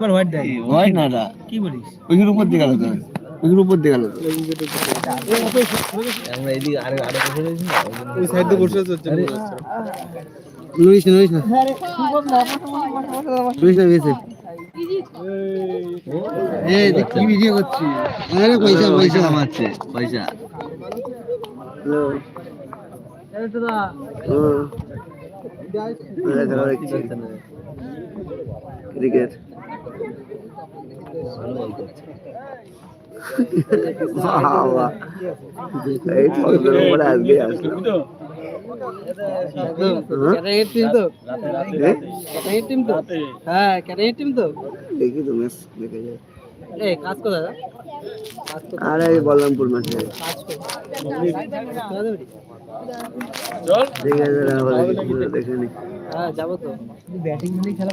এবার হোয়াইট দেয় হয় না না কি বলিস উপর উপর আমরা এদিকে আরে আরে বসে রয়েছি না ওই জন্য- ওই সাইড দিয়ে বসে আছে আরে, লইস না লইস না বেশি এই দেখ কি ভিডিও করছি আরে পয়সা পয়সা কামাচ্ছে পয়সা ক্রিকেট বাবা এই ওদের উপরে আজকে আসলো ক্যাটাগরি টিম তো হ্যাঁ? ক্যাটাগরি টিম তো হ্যাঁ ক্যাটাগরি টিম তো দেখি তো ম্যাচ আরে বলরামপুর কাজ দেখে দেখে নি হ্যাঁ যাব তো ব্যাটিং খেলা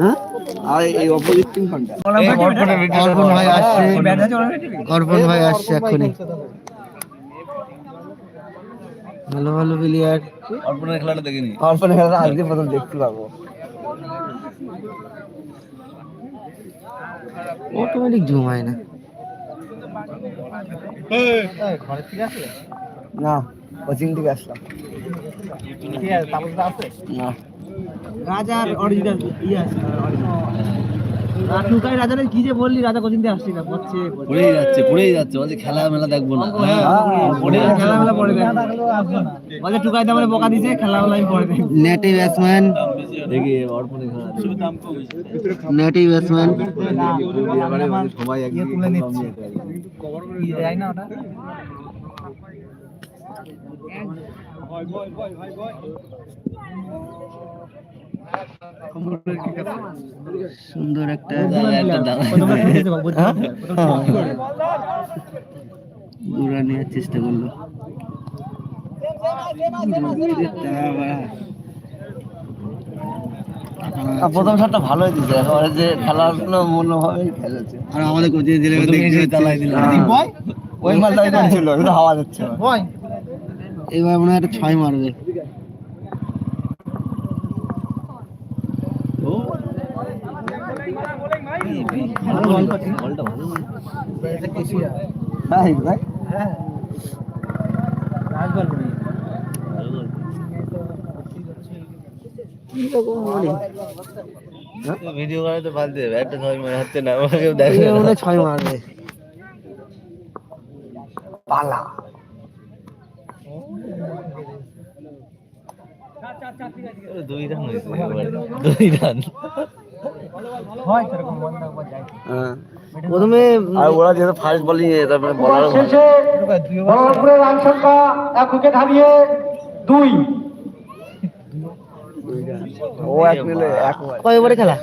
হ্যাঁ? এই অপোজিট টিম অর্পণ ভাই আসছে। অর্পণ ভাই আসছে। এক্ষুনি। ভালো ভালো প্লেয়ার অর্পণের খেলাটা দেখিনি। অর্পণ খেলা আজকে প্রথম দেখতে পাবো। অটোমেটিক জমায় না। ঘরে থেকে আসলে? না কোচিং থেকে আসলাম। ঠিক আছে? তারপর আছে? না। রাজার অরিজিনাল ইয়ে আছে টুকাই রাজা কি যে বললি রাজা কোচিং দিয়ে আসছি না পড়ছে পড়েই যাচ্ছে পড়েই যাচ্ছে বলছে খেলা মেলা দেখব না। পড়ে খেলা মেলা পড়ে দেখব বলছে টুকাই দামে বোকা দিছে খেলা মেলা আমি পড়ে দেখব নেটিভ ব্যাটসম্যান দেখি অর্পণের খেলা। নেটিভ ব্যাটসম্যান সবাই না ওটা। সুন্দর একটা গুড়া নেওয়ার চেষ্টা করল। প্রথম শটটা ভালোই দিচ্ছে একেবারে যে খেলার কোনো মনোভাবে খেলেছে। আর আমাদের কোচিং জেলে চালাই দিল। ওই মালটা ওইখানে ছিল হাওয়া যাচ্ছে এবার মনে হয় একটা ছয় মারবে বলটা ভালো ভিডিও করে তো ফালতে একটা ছয় মনে হচ্ছে না দেখে মনে ছয় মারবে পালা দুই রান দুই রান। হয় হ্যাঁ। প্রথমে ওরা যেহেতু ফার্স্ট বলিং এ তারপরে বলারও ভালো। বহরমপুরের রান সংখ্যা এক উইকেট হারিয়ে দুই। ও এক মিলে এক। কয় ওভারে খেলা?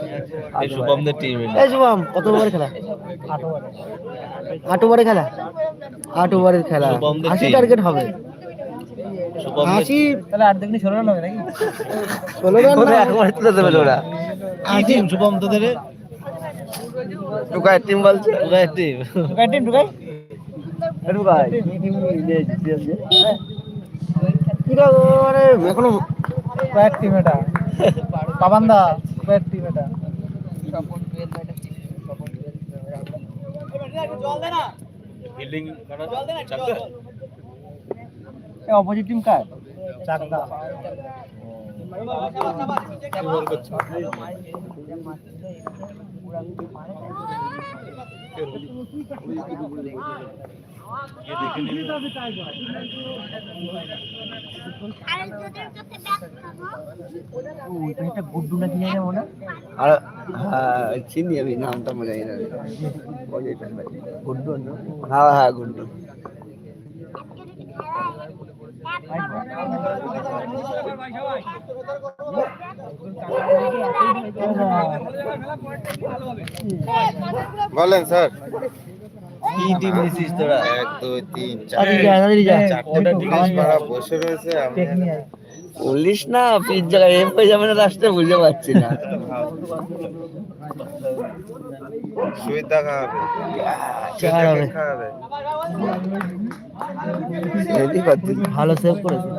এই শুভমদের টিম এই শুভম কত ওভারে খেলা? আট ওভারে। খেলা? আট ওভারের খেলা। আশি টার্গেট হবে। আশি তাহলে আট ষোলো রান হবে নাকি? ষোলো রান এক ওভারে তুলে দেবে ওরা। কি টিম শুভম তোদের? টুকায় টিম বলছে। পুরাই টিম ঢুকাই টিম ঢুকাই টুকায় কিরা মানে এখনও কয়েক টিম এটা। পাবান্দা কয়েক টিম এটা। অপোজিট টিম কার? চাকদা। আর হ্যাঁ চিনি আমি নামটা মনে হয় না। গুড্ডু। হ্যাঁ হ্যাঁ গুড্ডু। বলেন স্যার। কি টিম নিছিস তোরা? এক দুই তিন তাড়াতাড়ি যা, তাড়াতাড়ি যা। চারটা জিনিস পাড়া বসে রয়েছে আমি বলিস না জায়গায় এম হয়ে যাবে না লাস্টে বুঝতে পারছি না। সুবিধা খাওয়াবে। খাওয়াবে। ভালো সেভ করেছে।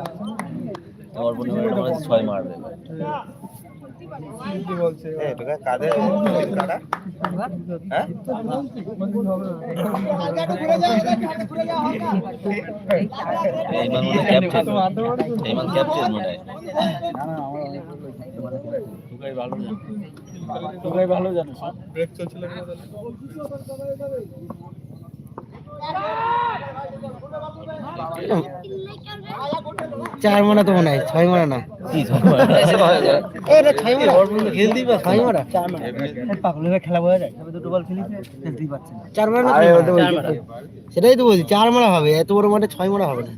আমার মনে হয় ছয় মারবে। এই তোকে কাদের হ্যাঁ? মনে এইমান ক্যাপ্টেন মনে হয় চার মারা তো মনে হয় ছয় মারা না? সেটাই তো বলছি চার মারা হবে এত বড় মাঠে ছয় মারা হবে না।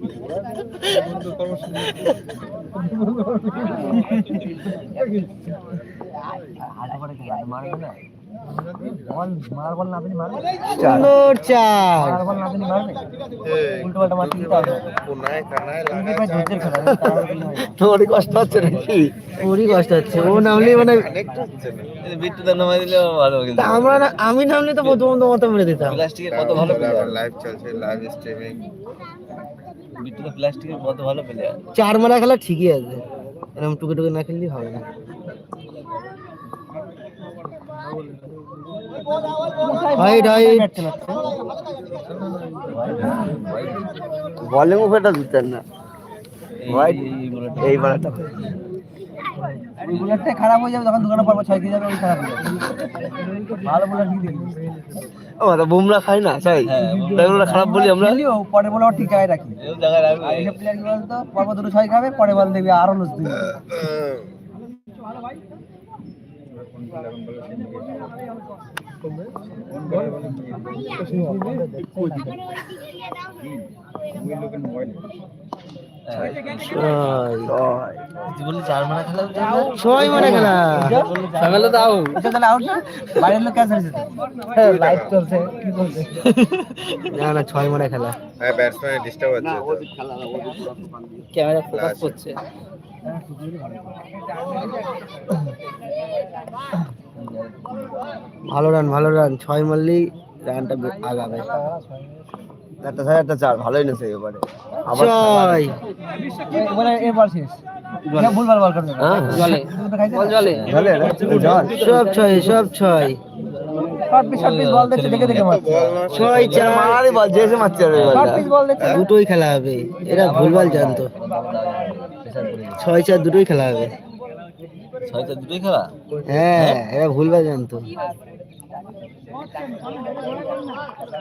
নামলে আমরা আমি নামলে তো প্রথম মতো মেরে দিতাম প্লাস্টিকের প্লাস্টিকের চার মারা খেলা ঠিকই আছে। এরকম টুকে টুকে না খেললেই হবে না। হাইট হাইট দিতেন না। White? এই মারাটা বুলেটটা খারাপ হয়ে যাবে দোকানে ছয় খেয়ে যাবে ওই খারাপ হয়ে ভালো বুলেট ও দাদা বুমরা খাই না চাই হ্যাঁ, তাই খারাপ বলি আমরা? পরে বলে ঠিক জায়গায় রাখি। এইসব প্লেয়ার কি বলতো? পরপর দুটো ছয় খাবে পরে বল দেখবি আরও লস দিবে। খেলা ছয় মারা খেলা। সামেলা এটা তাহলে আউট না? বাইরের লোক ক্যান্সেল হয়েছে। লাইভ চলছে। কি বলছে? না না ছয় মারা খেলা। হ্যাঁ ব্যাটসম্যান ডিস্টার্ব হচ্ছে। ক্যামেরা ফোকাস করছে। ভালো রান ভালো রান ছয় মারলেই রানটা আগাবে। একটা ছয় একটা চার ভালোই নেছে এবারে। ছয়। এবারে এবার শেষ? সব ছয় সব ছয়। দুটোই খেলা হবে। এরা ভুলভাল জানতো। ছয় চার দুটোই খেলা হবে। ছয়টা দুটোই খেলা? হ্যাঁ এরা ভুলভাল জানতো।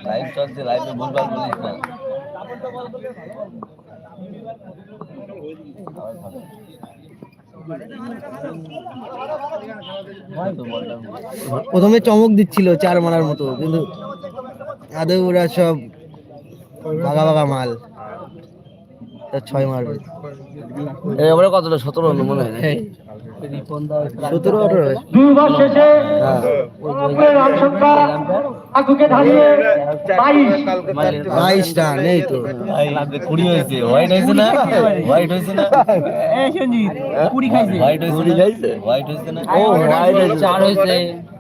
লাইভ চলছে লাইভে ভুলভাল বলিস না। প্রথমে চমক দিচ্ছিল চার মারার মতো কিন্তু আদৌ ওরা সব বাগা বাগা মাল। তা ছয় মারবে। এবারে কতটা? সতেরো মনে হয় সতেরো আঠারো দুই শেষে ধারিয়ে বাইশ। বাইশ রান তো। কুড়ি হয়েছে। হোয়াইট হয়েছে না? হোয়াইট হয়েছে না? কুড়ি খাইছে। হোয়াইট হয়েছে হোয়াইট হয়েছে না? ও হোয়াইট হয়েছে। চার হয়েছে।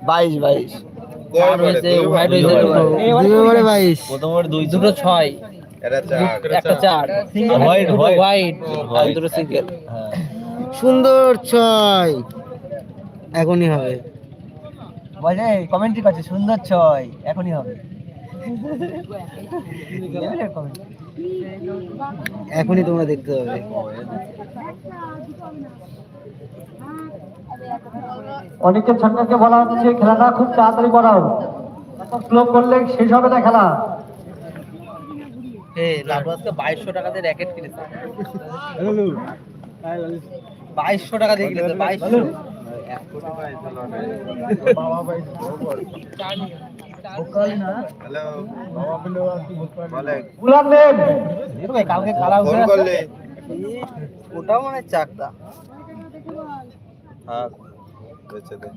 বাইশ বাইশ। করে? হোয়াইট হয়েছে দুই দুই বাইশ। দুই দুটো ছয়। একটা চার। হোয়াইট হোয়াইট দুটো সিঙ্গেল হ্যাঁ। সুন্দর ছয়। এখনই হবে। বলে কমেন্ট্রি করছে সুন্দর ছয়। এখনই হবে। এখনই তোমরা দেখতে পাবে। অনেকের সরকারকে বলা হচ্ছে খেলাটা খুব তাড়াতাড়ি করাও। স্লো করলে শেষ হবে না খেলা। লালু আজকে বাইশশো টাকাতে র্যাকেট কিনেছে। বাইশশো টাকা দিয়ে কিনেছে বাইশশো। কালকে ওটাও মানে চাকদা। থাক বেচে দে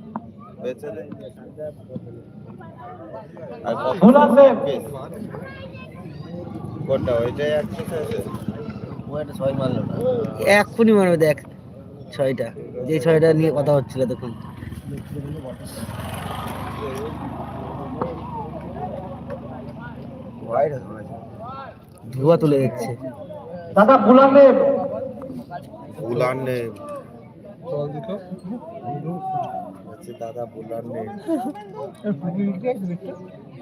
বেচে দে। আর এক্ষুনি মারবে দেখ ছয়টা। যে ছয়টা নিয়ে কথা হচ্ছিল তখন। ধোয়া তুলে দিচ্ছে। দাদা বুলার নেম আচ্ছা দাদা বুলার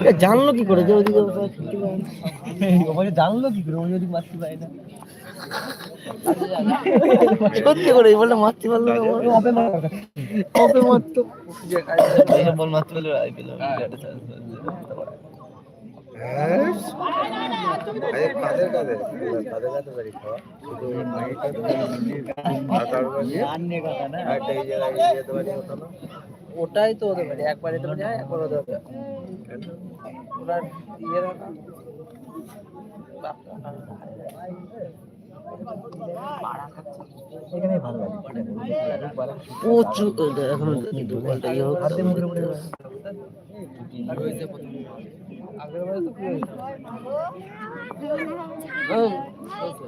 এটা জানলো কি করে যে ওদিকে জানলো কি করে? ওই ওদিক মারতে পারে না। সত্যি করে এই বলটা মারতে পারল না আমার। মারতো। বল মারতে পারলে আইপিএল আরে ওটাই তো ওদের বাড়ি একবার এদের বাড়ি হয় একবার ওদের বাড়ি। ওরা ইয়ে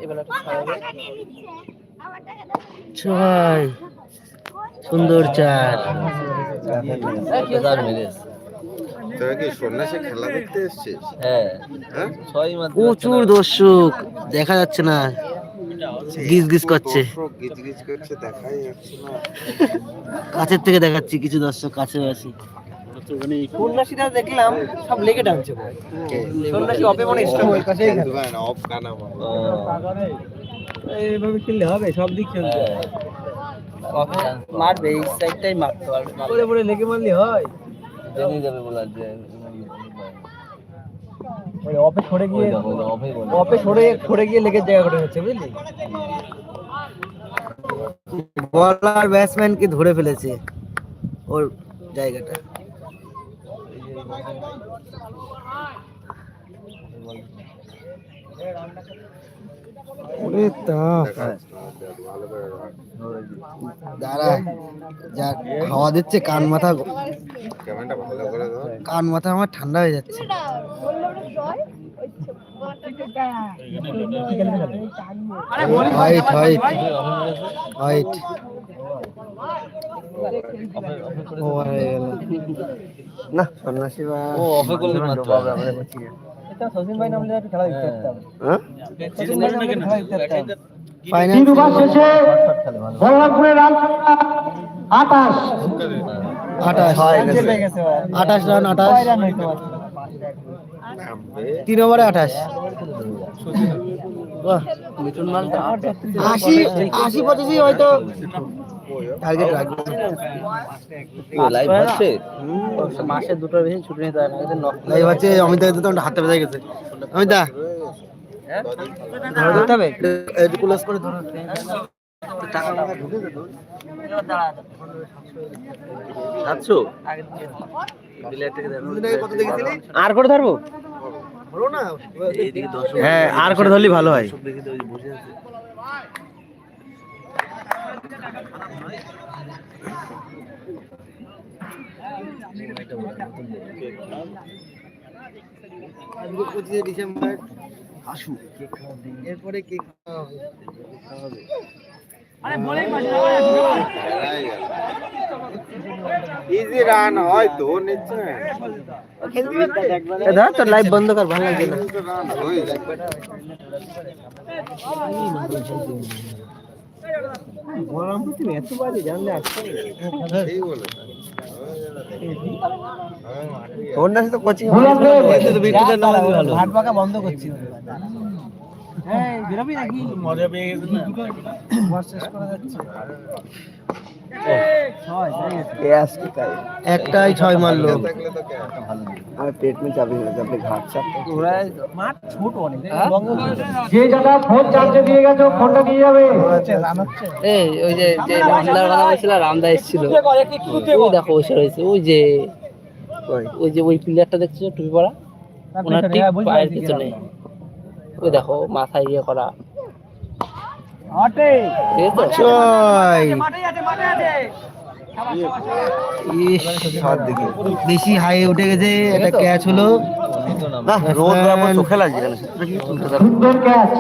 এবার ছয়। সুন্দর চার দার মেরেছ তোরা কি সন্ন্যাসী খেলা দেখতে এসছিস হ্যাঁ। হ্যাঁ? প্রচুর দর্শক দেখা যাচ্ছে না। গিজ গিজ করছে। গিজ করছে দেখাই যাচ্ছে না। কাছের থেকে দেখাচ্ছি কিছু দর্শক কাছে আছি। সন্ন্যাসীরা দেখলাম সব লেগে টানছে। সন্ন্যাসী অপে মনে এইভাবে খেললে হবে সব দিক খেলতে হ্যাঁ। মারবে এই সাইডটাই মারতে পারবে। পরে পরে লেগে মারলে হয়। জেনে যাবে বলা যে অফে সরে গিয়ে দেখো, ওই দেখো, অফে সরে সরে গিয়ে লেগে জায়গা করে হচ্ছে বুঝলি? বলার ব্যাটসম্যানকে ধরে ফেলেছে? ওর জায়গাটা। ওরে তা। ভালো করে। দাঁড়া যা হাওয়া দিচ্ছে কান মাথা ক্যামেরাটা ভালো করে ধর কান মাথা আমার ঠান্ডা হয়ে যাচ্ছে। হোয়াইট হোয়াইট হোয়াইট ওভার হয়ে গেল না। সন্ন্যাসী বা ও অফে করলে মারতে পারবে এটা সচিন ভাই নামলে একটু খেলা দেখতে পারতাম হ্যাঁ? সচিন ভাই নামলে খেলা দেখতে পারতাম ফাইনাল তিন ওভার শেষে রান রান। নামবে তিন ওভারে আঠাশ বাহ। আশি আশি পঁচাশি হয়তো টার্গেট রাখবে। লাইভ হচ্ছে? মাসে দুটোর বেশি ছুটি নিতে হয় না। লাইভ হচ্ছে অমিতা তো হাতে বেঁধে গেছে। অমিতা ধরে দিতে হবে? ক্লোজ করে ধরো। টাকা টাকা ঢুকে যেত সাতশো? আর করে ধরবো? হ্যাঁ আর করে ধরলে ভালো হয়। ডিসেম্বর। আসু এরপরে খাওয়া হবে? ইজি রান হয় তো নিচ্ছে ধর তোর লাইভ বন্ধ কর ভালো লাগছে না। রান এত বাজে জানলে বলে সন্ন্যাসী তো কোচিং ভুল আসবে ভাট পাকা বন্ধ করছি। এই বেরোবি নাকি? মজা পেয়ে গেছে না? শেষ করে যাচ্ছে। ছয় হয়ে একটাই ছয় মারলো। আর পেট মে হয়ে যাবে ঘাট চাপ মাঠ ছোট অনেক যে দাদা ফোন চার্জে দিয়ে গেছো ফোনটা দিয়ে যাবে। এই ওই যে যে রামদার কথা বলছিল রামদা এসেছিল। দেখো বসে রয়েছে। ওই যে ওই যে ওই প্লেয়ারটা দেখছ টুপি পরা? ওনার ঠিক পায়ের পিছনে। ওই দেখো মাথায় ইয়ে করা। বেশি হাই উঠে গেছে একটা ক্যাচ হলো। না রোদ চোখে লাগছে সুন্দর ক্যাচ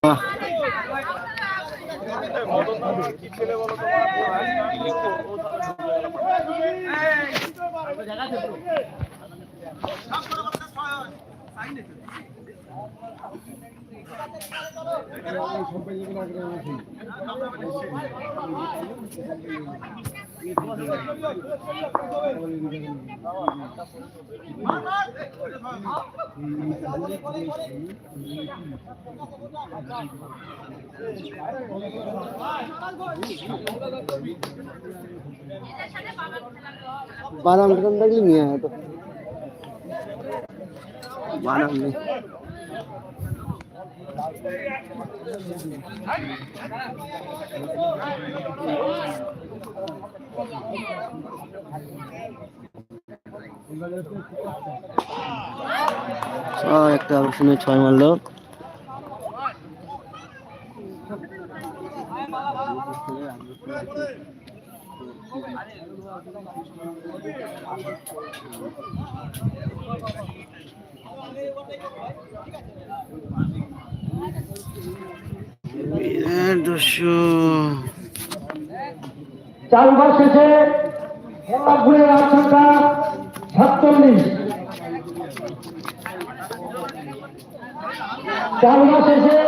সবাই বাদাম টাদাম দেখলে নিয়ে আয় তো। বাদাম নেই। একটা শুনে ছয় মারলো। দুশো চার ওভার শেষে মোল্লাপুরের রান সংখ্যা সাতচল্লিশ। চার ওভার শেষে